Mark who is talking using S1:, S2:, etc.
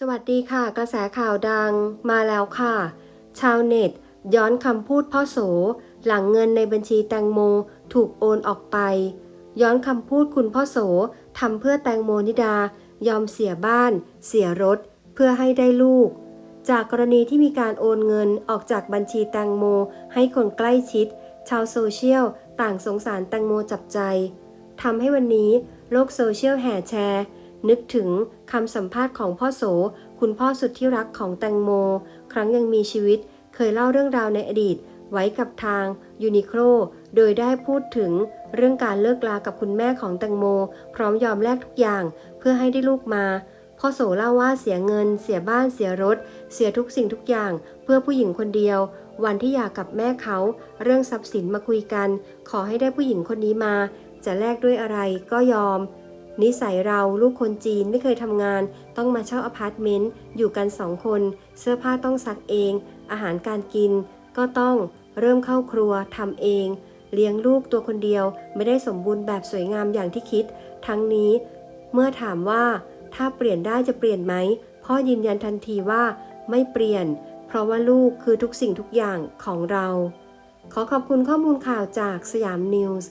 S1: สวัสดีค่ะ กระแสข่าวดังมาแล้วค่ะ ชาวเน็ต ย้อนคำพูดพ่อโส หลังเงินในบัญชีแตงโมถูกโอนออกไป ย้อนคำพูดคุณพ่อโสทำเพื่อแตงโมนิดายอมเสียบ้าน เสียรถ เพื่อให้ได้ลูก จากกรณีที่มีการโอนเงินออกจากบัญชีแตงโม ให้คนใกล้ชิด ชาวโซเชียล ต่างสงสารแตงโมจับใจทำให้วันนี้โลกโซเชียลแห่แชร์ นึกถึงคำสัมภาษณ์ของพ่อโส คุณพ่อสุดที่รักของแตงโม ครั้งยังมีชีวิต เคยเล่าเรื่องราวในอดีต ไว้กับทางยูนิโคลโดยได้พูดถึงเรื่องการเลิกลากับคุณแม่ของแตงโม พร้อมยอมแลกทุกอย่างเพื่อให้ได้ลูกมาพ่อโสเล่าว่าเสียเงิน เสียบ้านเสียรถ เสียทุกสิ่งทุกอย่าง เพื่อผู้หญิงคนเดียว วันที่อยากกับแม่เขา เรื่องทรัพย์สินมาคุยกัน ขอให้ได้ผู้หญิงคนนี้มา จะแลกด้วยอะไรก็ยอม นิสัยเราลูกคนจีนไม่เคยทำงาน ต้องมาเช่าอพาร์ตเมนต์อยู่กันสองคน เสื้อผ้าต้องซักเอง อาหารการกิน ก็ต้องเริ่มเข้าครัวทำเอง เลี้ยงลูกตัวคนเดียวไม่ได้สมบูรณ์แบบสวยงามอย่างที่คิด ทั้งนี้ เมื่อถามว่า ถ้าเปลี่ยนได้จะเปลี่ยนไหมพ่อยืนยันทันทีว่าไม่เปลี่ยน เพราะว่าลูกคือทุกสิ่งทุกอย่างของเรา ขอขอบคุณข้อมูลข่าวจากสยามนิวส์